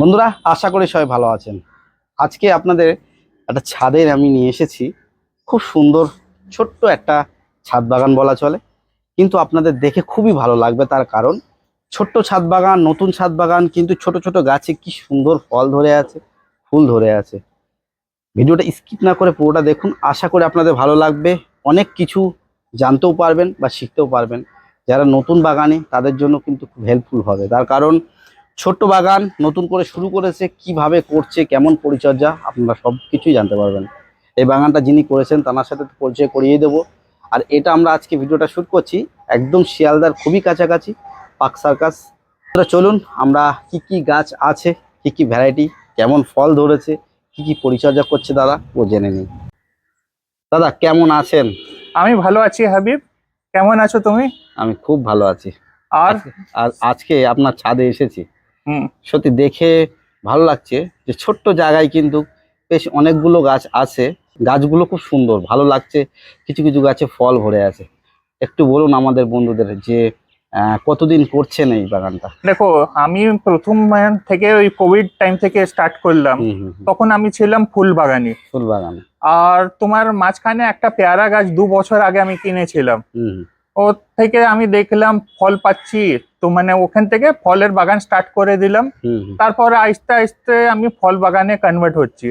বন্ধুরা, আশা করি সবাই ভালো আছেন। আজকে আপনাদের একটা ছাদের আমি নিয়ে এসেছি। খুব সুন্দর, ছোট্ট একটা ছাদ বাগান বলা চলে। কিন্তু আপনাদের দেখে খুবই ভালো লাগবে তার কারণ, ছোট্ট ছাদ বাগান, নতুন ছাদ বাগান, কিন্তু ছোট ছোট গাছে কি সুন্দর ফল ধরে আছে, ফুল ধরে আছে। ভিডিওটা স্কিপ না করে পুরোটা দেখুন। আশা করি আপনাদের ভালো লাগবে। অনেক কিছু জানতেও পারবেন বা শিখতেও পারবেন। যারা নতুন বাগানে, তাদের জন্য কিন্তু খুব হেল্পফুল হবে। তার কারণ ছোট্ট বাগান নতুন করে শুরু করেছে কীভাবে করছে কেমন পরিচর্যা আপনারা সব কিছুই জানতে পারবেন। এই বাগানটা যিনি করেছেন তার সাথে পরিচয় করিয়ে দেবো। আর এটা আমরা আজকে ভিডিওটা শুট করছি একদম শিয়ালদার খুবই কাছাকাছি পাক সার্কাস। চলুন আমরা কি কি গাছ আছে কি কি ভ্যারাইটি কেমন ফল ধরেছে কি কি পরিচর্যা করছে দাদা ও জেনে নিই। দাদা কেমন আছেন? আমি ভালো আছি হাবিব। কেমন আছো তুমি? আমি খুব ভালো আছি। আর? আর আজকে আপনার ছাদে এসেছি। সত্যি দেখে ভালো লাগছে যে ছোট্ট জায়গায় কিন্তু বেশ অনেকগুলো গাছ আছে। গাছগুলো খুব সুন্দর ভালো লাগছে। কিছু কিছু গাছে ফল ভরে আছে। একটু বলুন আমাদের বন্ধুদের যে কতদিন করছেন এই বাগানটা? দেখো আমি প্রথম থেকে ওই কোভিড টাইম থেকে স্টার্ট করলাম। তখন আমি ছিলাম ফুল বাগানি ফুল বাগানে আর তোমার মাঝখানে একটা পেয়ারা গাছ দু বছর আগে আমি কিনেছিলাম। ওর থেকে আমি দেখলাম ফল পাচ্ছি। তো মানে ওখান থেকে ফলের বাগান স্টার্ট করে দিলাম। তারপরে আস্তে আস্তে আমি ফল বাগানে কনভার্ট হচ্ছি।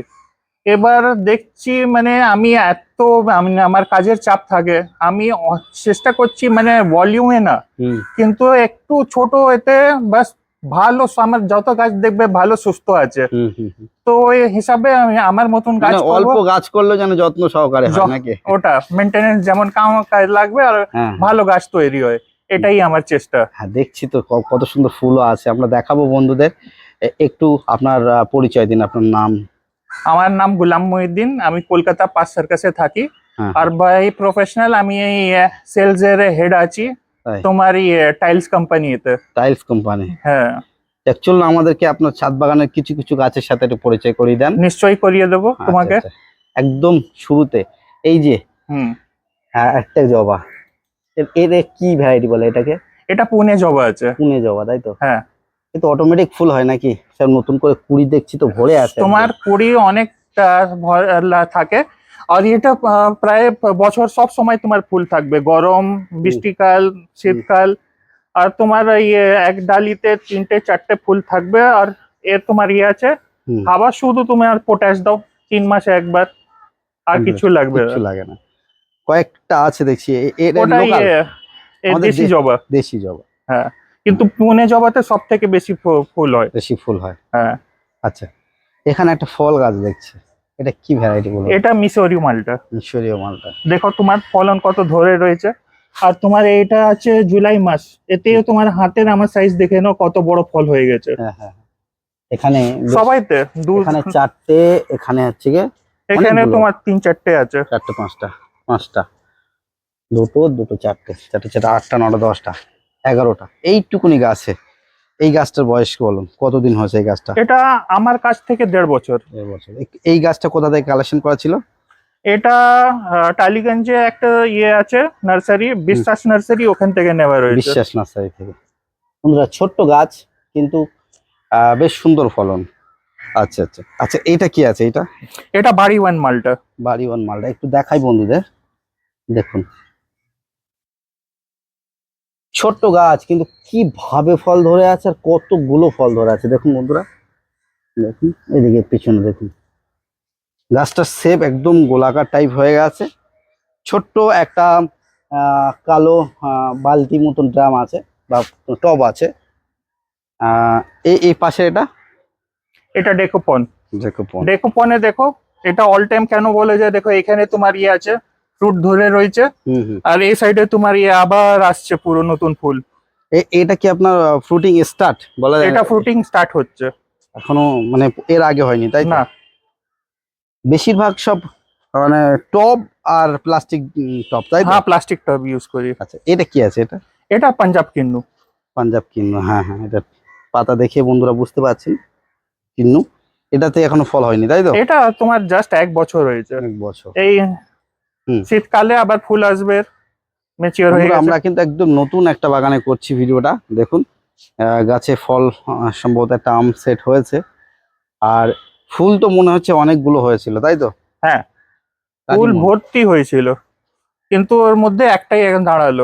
এবার দেখছি মানে আমি এত আমার কাজের চাপ থাকে। আমি চেষ্টা করছি মানে ভলিউমে না। কিন্তু একটু ছোট এতে বাস ভালো আমার যত গাছ দেখবে ভালো সুস্থ আছে। তো এই হিসাবে আমি আমার মতন গাছ মানে অল্প গাছ করলেও যেন যত্ন সহকারে হয় নাকি? ওটা মেনটেনেন্স যেমন কাম কাজ লাগবে আর হ্যাঁ ভালো গাছ তৈরি হয় এটাই আমার চেষ্টা। হ্যাঁ দেখছি তো কত সুন্দর ফুলও আছে আমরা দেখাবো বন্ধুদের। একটু আপনার পরিচয় দিন আপনার নাম। আমার নাম গুলাম মহিউদ্দিন আমি কলকাতা পাঁচ সার্কাসে থাকি। হ্যাঁ। আর বাই প্রফেশনাল আমি এই সেলস এর হেড আছি। তোমার টাইলস কোম্পানিতে টাইলস কোম্পানি হ্যাঁ। চলুন আমাদেরকে আপনার ছাদ বাগানের কিছু কিছু গাছের সাথে একটু পরিচয় করিয়ে দেন। নিশ্চয়ই করিয়ে দেবো আচ্ছা, তোমাকে। আচ্ছা। একদম শুরুতে এই যে হুম। হ্যাঁ একটা জবা। এর- কি ভ্যারাইটি বলে এটাকে? এটা পুনে জবা আছে। পুনে জবা তাই তো? হ্যাঁ। কিন্তু অটোমেটিক ফুল হয় নাকি? সব নতুন করে কুড়ি দেখছি তো ভরে আছে তোমার কুড়ি অনেকটা থাকে। আর এটা প্রায় বছর সব সময় তোমার ফুল থাকবে। গরম বৃষ্টিকাল শীতকাল আর তোমার এই এক ডালিতে তিনটে চারটে ফুল থাকবে। আর এর তোমার ইয়ে আছে আবার শুধু তুমি আর পটাশ দাও তিন মাসে একবার। আর কিছু লাগবে না। কিচ্ছু লাগে না। কয়েকটা আছে দেখছি ইয়ে দেশি জবা। দেশি জবা। হ্যাঁ কিন্তু পুনে জবাতে সব থেকে বেশি ফুল হয়। দেশি ফুল হয়। হ্যাঁ। আচ্ছা এখানে একটা ফল গাছ দেখছি। এটা কি ভ্যারাইটি বলো? এটা মিশরি মালটা। মিশরীয় মালটা। দেখো তোমার ফলন কত ধরে রয়েছে। আর তোমার এটা আছে জুলাই মাস। এতেও তোমার হাতের আমার সাইজ দেখে নাও কত বড় ফল হয়ে গেছে। হ্যাঁ হ্যাঁ হ্যাঁ। এখানে সবাইতে এখানে চারটে এখানে হচ্ছে গিয়ে এখানে তোমার তিন চারটে আছে। চারটে পাঁচটা পাঁচটা। দুটো দুটো চারটে চারটে চারটে আটটা নটা দশটা এগারোটা। এইটুকুনি গাছে। এই গাছটার বয়স বলুন? কতদিন হয়েছে এই গাছটা? এটা আমার কাছ থেকে দেড় বছর। দেড় বছর। এই- গাছটা কোথা থেকে কালেকশন করা ছিল? এটা টালিগঞ্জে একটা ইয়ে আছে নার্সারি বিশ্বাস নার্সারি ওখান থেকে নেওয়া রয়েছে। বিশ্বাস নার্সারি থেকে। বন্ধুরা ছোট্ট গাছ কিন্তু আহ, বেশ সুন্দর ফলন। আচ্ছা আচ্ছা। আচ্ছা এইটা কি আছে এটা? এটা বাড়ি ওয়ান মালটা। বাড়ি ওয়ান মালটা। একটু দেখাই বন্ধুদের। দেখুন। ছোট্ট গাছ কিন্তু কীভাবে ফল ধরে আছে আর কতগুলো ফল ধরে আছে? দেখুন বন্ধুরা দেখুন এদিকে পিছনে দেখুন। গাছটার শেপ একদম গোলাকার টাইপ হয়ে গেছে। ছোট্ট একটা আহ, কালো বালতি মতন ড্রাম আছে বা টব আছে। আহ, এই এই পাশে এটা? এটা ডেকোপন। দেখো ডেকোপনে দেখো এটা অল টাইম কেন বলে যায় দেখো এখানে তোমার ইয়ে আছে ফ্রুট ধরে রয়েছে। আর এই সাইডে তোমার ইয়ে আবার আসছে পুরো নতুন ফুল। এ- এটা কি আপনার ফ্রুটিং স্টার্ট বলা যায়? এটা ফ্রুটিং স্টার্ট হচ্ছে। এখনও মানে এর আগে হয়নি তাই না। বেশিরভাগ সব মানে টব আর প্লাস্টিক টব তাই হ্যাঁ প্লাস্টিক টব ইউজ করি। আচ্ছা এটা কি আছে এটা? এটা পাঞ্জাব কিন্নু। পাঞ্জাব কিন্নু হ্যাঁ হ্যাঁ এটা পাতা দেখে বন্ধুরা বুঝতে পারছেন। কিন্নু এটাতে এখনও ফল হয়নি তাই তো? এটা তোমার জাস্ট এক বছর হয়েছে। এক বছর। এই। শীতকালে আবার ফুল আসবে ম্যাচিওর হয়ে আমরা কিন্তু একদম নতুন একটা বাগানে করছি ভিডিওটা দেখুন। গাছে ফল সম্ভবত একটা আম সেট হয়েছে। আর ফুল তো মনে হচ্ছে অনেকগুলো হয়েছিল তাই তো? হ্যাঁ ফুল ভর্তি হয়েছিল। কিন্তু ওর মধ্যে একটাই এখন দাঁড়াল।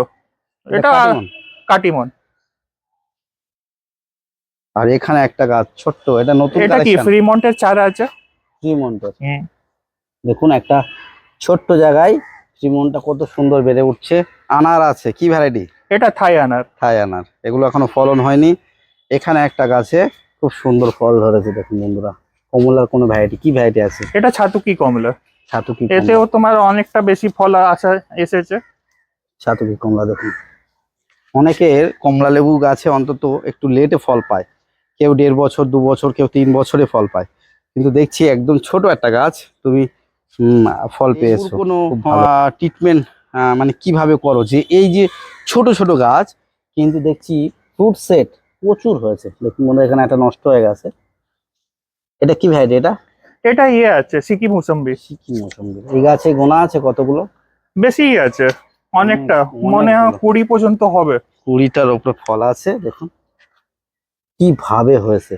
এটা কাটিমন। আর এখানে একটা গাছ ছোট্ট এটা নতুন এটা কি। ফ্রিমন্টের চারা আছে? শ্রীমন্তের হুম। দেখুন একটা ছোট্ট জায়গায় শ্রীমনটা কত সুন্দর বেড়ে উঠছে। আনার আছে কি ভ্যারাইটি এটা থাই আনার। থাই আনার। এগুলো এখনও ফলন হয়নি। এখানে একটা গাছে খুব সুন্দর ফল ধরেছে দেখুন বন্ধুরা। কমলার কোনো ভ্যারাইটি কি ভ্যারাইটি আছে? এটা ছাতুকি কমলা? ছাতুকি এতেও তোমার অনেকটা বেশি ফল আসা এসেছে। ছাতুকি কমলা দেখুন। অনেকের কমলা লেবু গাছে অন্তত একটু লেটে ফল পায়। কেউ দেড় বছর দু বছর কেউ তিন বছরে ফল পায়। কিন্তু দেখছি একদম ছোট একটা গাছ। তুমি ফল পেয়েছ কোনো। ট্রিটমেন্ট মানে কীভাবে করো? যে এই যে ছোট ছোট গাছ কিন্তু দেখছি ফ্রুট সেট প্রচুর হয়েছে। দেখুন মনে এখানে একটা নষ্ট হয়ে গেছে। এটা কি ভ্যারাইটি এটা? এটা ইয়ে আছে সিকি মুসম্বি। সিকি মৌসুমি এই গাছে গোনা আছে কতগুলো? বেশি আছে অনেকটা। মনে হয় কুড়ি পর্যন্ত হবে। কুড়িটার উপরে ফল আছে দেখুন। কীভাবে হয়েছে?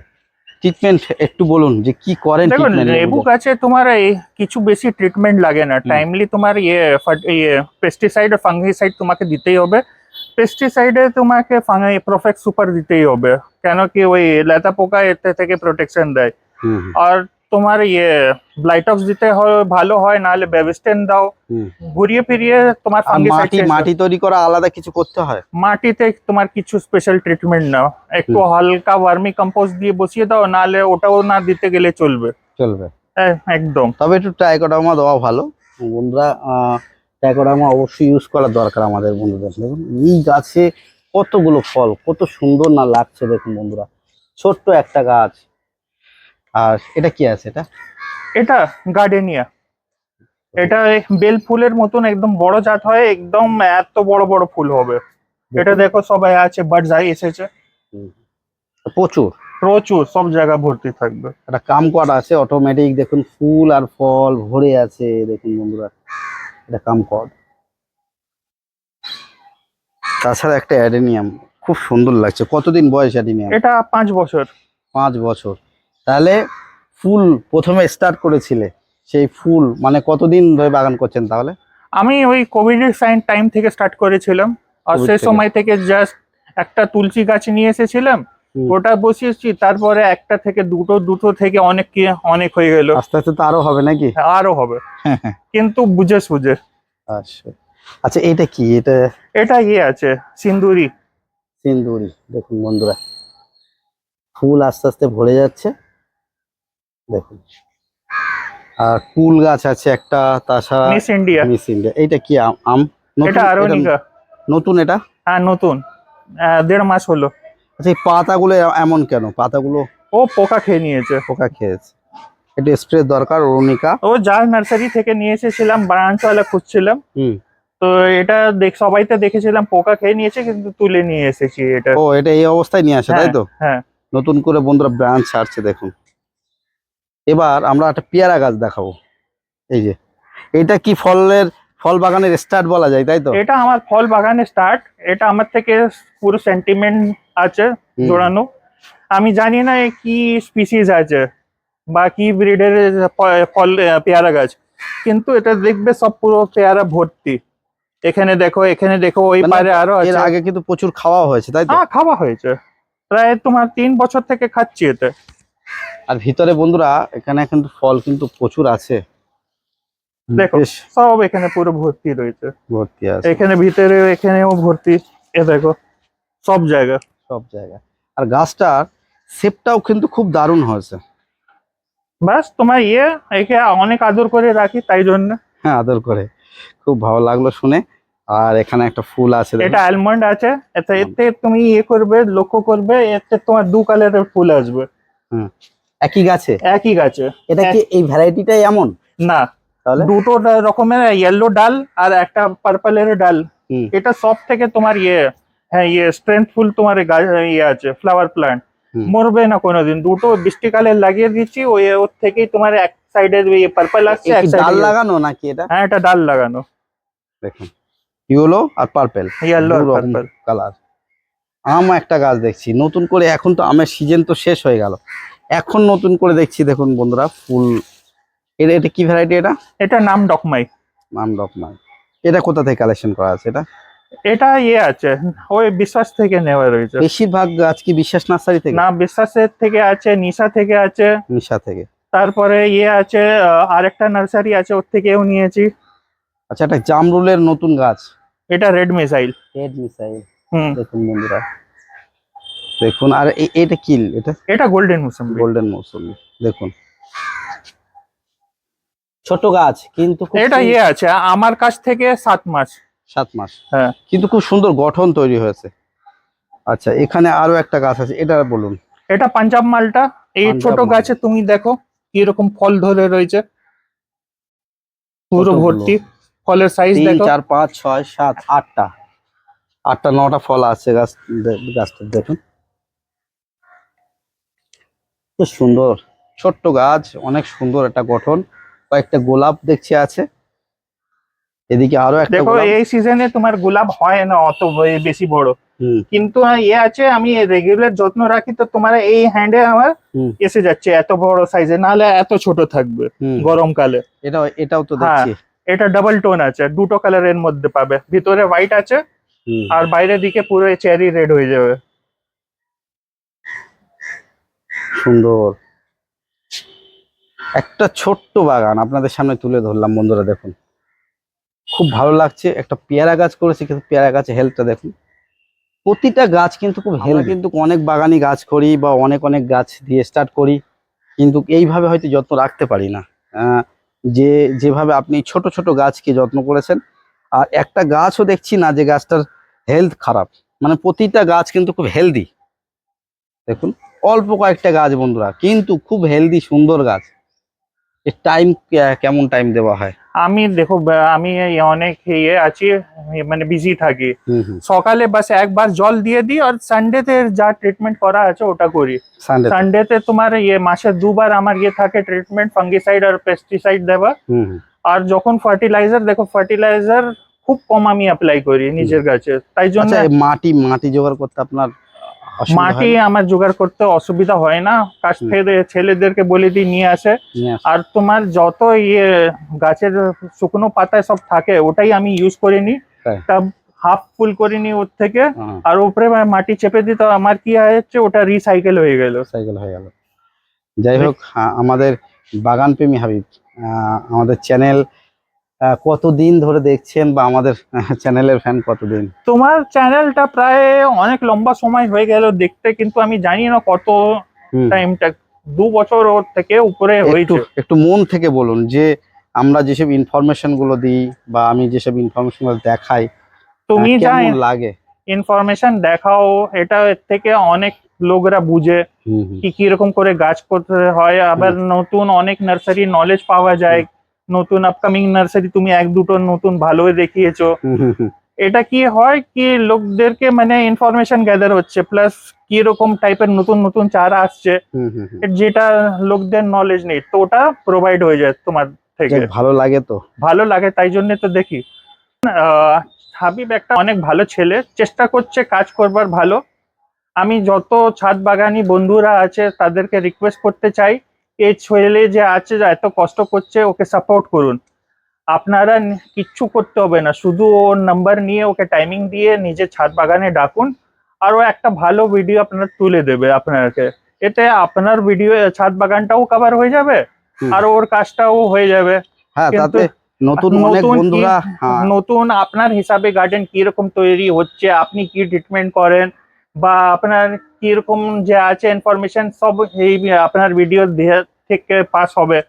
ট্রিটমেন্ট একটু বলুন যে কি করেন দেখুন treatment লেবু লেবুতে? গাছে তোমার এই কিছু বেশি ট্রিটমেন্ট লাগে না। হুম। টাইমলি তোমার ইয়ে ফাট- ইয়ে পেস্টিসাইড আর ফাঙ্গিসাইড তোমাকে দিতেই হবে। পেস্টিসাইডে তোমাকে প্রফেক্ট সুপার দিতেই হবে। কেন কি ওই লেতা পোকা এতে থেকে প্রোটেকশন দেয়। হুম, হুম, আর তোমার ইয়ে ব্লাইটক্স দিতে হয় ভালো হয় নাহলে বেবিস্টেন দাও। ঘুরিয়ে ফিরিয়ে তোমার মাটি মাটি তৈরি করা আলাদা কিছু করতে হয়? মাটিতে তোমার কিছু স্পেশাল ট্রিটমেন্ট নাও। একটু হালকা ভার্মি কম্পোস্ট দিয়ে বসিয়ে দাও নাহলে ওটাও না দিতে গেলে চলবে। চলবে। হ্যাঁ, একদম। তবে একটু ট্রাইকোডার্মা দেওয়া ভালো। বন্ধুরা ট্রাইকোডার্মা অবশ্যই ইউজ করা দরকার আমাদের বন্ধুদের। দেখুন এই গাছে কতগুলো ফল কত সুন্দর না লাগছে। দেখুন বন্ধুরা ছোট্ট একটা গাছ। আর এটা কি আছে এটা? এটা গার্ডেনিয়া। এটা বেল ফুলের মতন একদম বড় জাত হয় একদম এত বড় বড় ফুল হবে। এটা দেখো সবাই আছে বার্ডস আই এসেছে। প্রচুর। প্রচুর সব জায়গা ভর্তি থাকবে। একটা কামকট আছে অটোমেটিক দেখুন ফুল আর ফল ভরে আছে দেখুন বন্ধুরা এটা কাম কর তাছাড়া একটা অ্যাডেনিয়াম খুব সুন্দর লাগছে। কতদিন বয়স অ্যাডেনিয়াম? এটা পাঁচ বছর। পাঁচ বছর। তাহলে ফুল প্রথমে স্টার্ট করেছিলে সেই ফুল মানে কতদিন ধরে বাগান করছেন তাহলে? আমি ওই কোভিড এর সাইন টাইম থেকে স্টার্ট করেছিলাম। আর COVID সে সময় থেকে জাস্ট একটা তুলসী গাছ নিয়ে এসেছিলাম ওটা বসিয়েছি তারপরে একটা থেকে দুটো দুটো থেকে অনেক কি অনেক হয়ে গেল। আস্তে আস্তে তো আরও হবে নাকি? আরও হবে। কিন্তু বুঝে সুঝে। আচ্ছা। আচ্ছা এটা কি? এটা এটা ইয়ে আছে সিন্দুরি। সিন্দুরি। দেখুন বন্ধুরা ফুল আস্তে আস্তে ভরে যাচ্ছে। দেখুন। আর কুল গাছ আছে একটা তাছাড়া মিস ইন্ডিয়া মিস ইন্ডিয়া এইটা কি আম এটা আরও এটা নতুন এটা? হ্যাঁ নতুন। দেড় মাস হলো। আচ্ছা এই পাতাগুলো এমন কেন? পাতাগুলো ও পোকা খেয়ে নিয়েছে। পোকা খেয়েছে। একটু স্প্রে দরকার অরুণিকা ও যা নার্সারি থেকে নিয়ে এসেছিলাম ব্রাঞ্চওয়ালা খুঁজছিলাম। হুম। তো এটা দেখ সবাইতে দেখেছিলাম পোকা খেয়ে নিয়েছে কিন্তু তুলে নিয়ে এসেছি এটা। ও এটা এই অবস্থায় নিয়ে আসে তাই তো? হ্যাঁ। নতুন করে বন্ধুরা ব্রাঞ্চ ছাড়ছে দেখুন। এবার আমরা একটা পেয়ারা গাছ দেখাবো। এই যে এটা কি ফলের ফল বাগানের স্টার্ট বলা যায় তাই তো? এটা আমার ফল বাগানে স্টার্ট এটা আমার থেকে পুরো সেন্টিমেন্ট আছে। জোড়ানো। আমি জানি না কি স্পিসিস আছে বা কি ব্রিডের ফল পেয়ারা গাছ। কিন্তু এটা দেখবে সব পুরো পেয়ারা ভর্তি। এখানে দেখো এখানে দেখো ওই মানে পারে আরও এর আছে। আগে কিন্তু প্রচুর খাওয়া হয়েছে তাই তো? হ্যাঁ খাওয়া হয়েছে। প্রায় তোমার তিন বছর থেকে খাচ্ছি এতে। আর ভিতরে বন্ধুরা এখানে কিন্তু ফল কিন্তু প্রচুর আছে। দেখো। সব এখানে পুরো ভর্তি রয়েছে। ভর্তি আছে। এখানে ভিতরে এখানেও ভর্তি। এ দেখো সব জায়গা। সব জায়গায় আর গাছটার শেপটাও কিন্তু খুব দারুণ হয়েছে। বাস তোমার ইয়ে একে অনেক আদর করে রাখি তাই জন্য। হ্যাঁ আদর করে। খুব ভালো লাগল শুনে। আর এখানে একটা ফুল আছে এটা অ্যালমন্ড আছে। এতে তুমি ইয়ে করবে লক্ষ্য করবে এতে তোমার দু কালারের ফুল আসবে। একই গাছে? একই গাছে। এটা কি এই ভ্যারাইটিটাই এমন? না। তাহলে? দুটো রকমের ইয়েলো ডাল আর একটা পার্পলের ডাল। এটা সব থেকে তোমার ইয়ে হ্যাঁ ইয়ে স্ট্রেংথফুল তোমার ইয়ে আছে ফ্লাওয়ার প্লান্ট মরবে না কোনোদিন। দুটো বৃষ্টিকালে লাগিয়ে দিচ্ছি ওই ওর থেকেই তোমার এক সাইডে পার্পল আসছে এক ডাল লাগানো নাকি এটা? হ্যাঁ এটা ডাল লাগানো। দেখুন। ইয়েলো আর পার্পেল ইয়েলো আর পার্পল কালার আম একটা গাছ দেখছি। নতুন করে এখন তো আমের সিজন তো শেষ হয়ে গেল। এখন নতুন করে দেখছি দেখুন বন্ধুরা ফুল। এটা এটা কি ভ্যারাইটি এটা? এটা নাম ডকমাই। নাম ডকমাই। এটা কোথা থেকে কালেকশন করা আছে এটা? এটা ইয়ে আছে ওই বিশ্বাস থেকে নেওয়া রয়েছে। বেশিরভাগ গাছ কি বিশ্বাস নার্সারি থেকে? না বিশ্বাসের থেকে আছে নিশা থেকে আছে। নিশা থেকে। তারপরে ইয়ে আছে আরেকটা নার্সারি আছে ওর থেকেও নিয়েছি। আচ্ছা এটা জামরুলের নতুন গাছ। এটা রেড মিসাইল। Red missile. দেখুন বন্ধুরা। দেখুন আর এটা কিল এটা এটা গোল্ডেন মুসম্বি গোল্ডেন মৌসুমি। দেখুন। ছোট গাছ কিন্তু এটা ইয়ে আছে আমার কাছ থেকে সাত মাস। সাত মাস। হ্যাঁ। কিন্তু খুব সুন্দর গঠন তৈরি হয়েছে। আচ্ছা এখানে আরও একটা গাছ আছে এটা বলুন। এটা পাঞ্জাব মালটা। এই ছোট। গাছে তুমি দেখো কীরকম ফল ধরে রয়েছে। পুরো ভর্তি। ফলের সাইজ দেখো। চার পাঁচ ছয় সাত আটটা। আটটা নটা ফল আছে গাছ গাছটা দেখুন। খুব সুন্দর ছোট্ট গাছ অনেক সুন্দর একটা গঠন। কয়েকটা গোলাপ দেখছি আছে। এদিকে আরও একটা দেখো এই সিজনে তোমার গোলাপ হয় না অত বেশি বড়। কিন্তু ইয়ে আছে আমি রেগুলার যত্ন রাখি তো তোমার এই হ্যান্ডে আমার। এসে যাচ্ছে এত বড় সাইজে নাহলে এত ছোট থাকবে গরমকালে। এটাও এটাও তো হ্যাঁ। দেখছি। এটা ডাবল টোন আছে দুটো কালারের মধ্যে পাবে। ভিতরে হোয়াইট আছে। আর বাইরের দিকে পুরো চেরি রেড হয়ে যাবে। সুন্দর। একটা ছোট্ট বাগান আপনাদের সামনে তুলে ধরলাম বন্ধুরা দেখুন। খুব ভালো লাগছে একটা পেয়ারা গাছ করেছি কিন্তু পেয়ারা গাছে হেলথটা দেখুন। প্রতিটা গাছ কিন্তু খুব হেলথ কিন্তু অনেক বাগানি গাছ করি বা অনেক অনেক গাছ দিয়ে স্টার্ট করি কিন্তু এইভাবে হয়তো যত্ন রাখতে পারি না। আহ, যে যেভাবে আপনি ছোট ছোট গাছকে যত্ন করেছেন আর একটা গাছও দেখছি না যে গাছটার হেলথ খারাপ। মানে প্রতিটা গাছ কিন্তু খুব হেলদি দেখুন অল্প কয়েকটা গাছ বন্ধুরা কিন্তু খুব হেলদি সুন্দর গাছ। এর টাইম কেমন টাইম দেওয়া হয়? আমি দেখো বা- আমি এই অনেক ইয়ে আছি মানে বিজি থাকি। হুম হুম। সকালে বাস একবার জল দিয়ে দিই আর সানডেতে যা ট্রিটমেন্ট করা আছে ওটা করি। সানডে সানডেতে তোমার ইয়ে মাসে দুবার আমার ইয়ে থাকে ট্রিটমেন্ট ফাঙ্গিসাইড আর পেস্টিসাইড দেওয়া। হুম হুম। আর যখন ফার্টিলাইজার দেখো ফার্টিলাইজার খুব কম আমি অ্যাপ্লাই করি নিজের কাছে। তাই জন্য আচ্ছা মাটি মাটি জোগাড় করতে আপনার মাটি আমার জোগাড় করতে অসুবিধা হয় না। হুম। থেকে ছেলেদেরকে বলে দিই নিয়ে আসে। আর তোমার যত ইয়ে গাছের শুকনো পাতায় সব থাকে ওটাই আমি ইউজ করে নিই তা হাফ ফুল করে নিই ওর থেকে। আর উপরে মাটি চেপে দিই তো আমার কি হচ্ছে ওটা রিসাইকেল হয়ে গেল। সাইকেল হয়ে গেল। যাই হোক আমাদের বাগান প্রেমী হাবিব আমাদের চ্যানেল কতদিন ধরে দেখছেন বা আমাদের চ্যানেলের ফ্যান কতদিন? তোমার চ্যানেলটা প্রায় অনেক লম্বা সময় হয়ে গেল দেখতে কিন্তু আমি জানি না কত। টাইমটা দু বছর ওর থেকে উপরে হয়েছে। একটু মন থেকে বলুন যে আমরা যেসব ইনফরমেশনগুলো দিই বা আমি যেসব ইনফরমেশনগুলো দেখাই তুমি যা লাগে? ইনফরমেশন দেখাও এটা এর থেকে অনেক লোকরা বুঝে। কি কীরকম করে গাছ করতে হয়। আবার নতুন অনেক নার্সারি নলেজ পাওয়া যায় নতুন আপকামিং নার্সারি তুমি এক দুটো নতুন ভালো দেখিয়েছো। এটা কি হয় কি লোকদেরকে মানে ইনফরমেশন গ্যাদার হচ্ছে প্লাস কীরকম টাইপের নতুন নতুন চারা আসছে। যেটা লোকদের নলেজ নেই তো ওটা প্রোভাইড হয়ে যায় তোমার থেকে। ভালো লাগে তো। ভালো লাগে তাই জন্য তো দেখি। হাবিব একটা অনেক ভালো ছেলে চেষ্টা করছে কাজ করবার ভালো। আমি যত ছাদ বাগানি বন্ধুরা আছে তাদেরকে রিকোয়েস্ট করতে চাই। এই ছেলে যে আছে যে এত কষ্ট করছে ওকে সাপোর্ট করুন। আপনারা কিচ্ছু করতে হবে না। শুধু ওর নাম্বার নিয়ে ওকে টাইমিং দিয়ে নিজের ছাদ বাগানে ডাকুন আর ও একটা ভালো ভিডিও আপনার তুলে দেবে আপনাকে। এতে আপনার ভিডিও ছাদ বাগানটাও কভার হয়ে যাবে। আর ওর কাজটাও হয়ে যাবে। হ্যাঁ তাতে নতুন অনেক নতুন বন্ধুরা হ্যাঁ। নতুন আপনার হিসাবে গার্ডেন কীরকম তৈরি হচ্ছে আপনি কি ট্রিটমেন্ট করেন বা আপনার কীরকম যে আছে ইনফরমেশন সব এই আপনার ভিডিও থেকে পাস হবে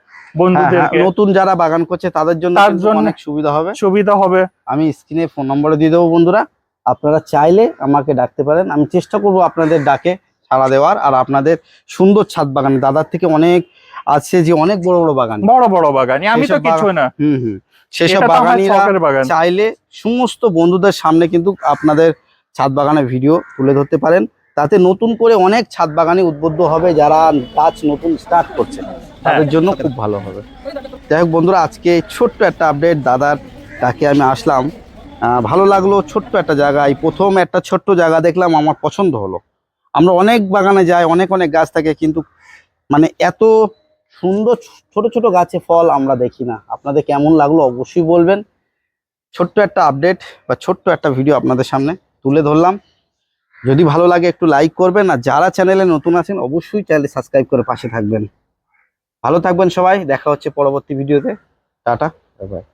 হ্যাঁ, হ্যাঁ, নতুন যারা বাগান করছে তাদের জন্য তার জন্য- অনেক সুবিধা হবে। সুবিধা হবে। আমি স্ক্রিনে ফোন নম্বরে দিয়ে দেবো বন্ধুরা। আপনারা চাইলে আমাকে ডাকতে পারেন। আমি চেষ্টা করব আপনাদের ডাকে সাড়া দেওয়ার। আর আপনাদের সুন্দর ছাদ বাগান দাদার থেকে অনেক আছে যে অনেক বড় বড় বাগান। বড় বড় বাগান আমি তো কিছু না। হুম হুম। সেসব বাগানিরা বাগান। চাইলে সমস্ত বন্ধুদের সামনে কিন্তু আপনাদের ছাদ বাগানের ভিডিও তুলে ধরতে পারেন। তাতে নতুন করে অনেক ছাদ বাগানে উদ্বুদ্ধ হবে যারা গাছ নতুন স্টার্ট করছে। তাদের জন্য খুব ভালো হবে। যাই হোক বন্ধুরা আজকে ছোট্ট একটা আপডেট দাদার তাকে আমি আসলাম। ভালো লাগল ছোট্ট একটা জায়গায়। প্রথম একটা ছোট্ট জায়গা দেখলাম আমার পছন্দ হলো। আমরা অনেক বাগানে যাই অনেক অনেক গাছ থাকে কিন্তু মানে এত সুন্দর ছোট ছোট গাছে ফল আমরা দেখি না। আপনাদের কেমন লাগল অবশ্যই বলবেন। ছোট্ট একটা আপডেট বা ছোট্ট একটা ভিডিও আপনাদের সামনে। তুলে ধরলাম। যদি ভালো লাগে একটু লাইক করবেন, আর যারা চ্যানেলে নতুন আছেন, অবশ্যই চ্যানেলে সাবস্ক্রাইব করে পাশে থাকবেন। ভালো থাকবেন সবাই, দেখা হচ্ছে পরবর্তী ভিডিওতে টাটা বাই